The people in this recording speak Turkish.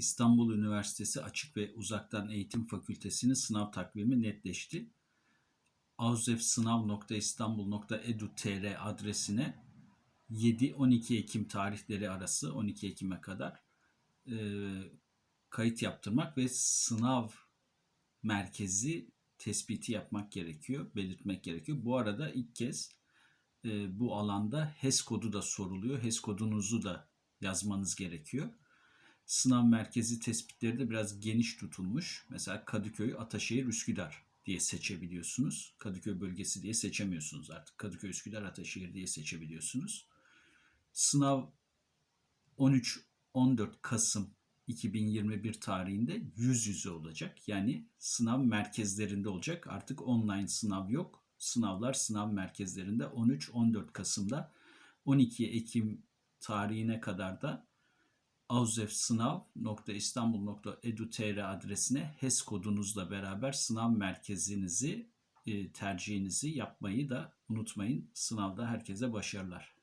İstanbul Üniversitesi Açık ve Uzaktan Eğitim Fakültesi'nin sınav takvimi netleşti. avzefsınav.istanbul.edu.tr adresine 7-12 Ekim tarihleri arası 12 Ekim'e kadar e, kayıt yaptırmak ve sınav merkezi tespiti yapmak gerekiyor, belirtmek gerekiyor. Bu arada ilk kez e, bu alanda HES kodu da soruluyor. HES kodunuzu da yazmanız gerekiyor. Sınav merkezi tespitleri de biraz geniş tutulmuş. Mesela Kadıköy, Ataşehir, Üsküdar diye seçebiliyorsunuz. Kadıköy bölgesi diye seçemiyorsunuz artık. Kadıköy, Üsküdar, Ataşehir diye seçebiliyorsunuz. Sınav 13-14 Kasım 2021 tarihinde yüz yüze olacak. Yani sınav merkezlerinde olacak. Artık online sınav yok. Sınavlar sınav merkezlerinde 13-14 Kasım'da 12 Ekim tarihine kadar da avzefsınav.istanbul.edu.tr adresine HES kodunuzla beraber sınav merkezinizi e, tercihinizi yapmayı da unutmayın. Sınavda herkese başarılar.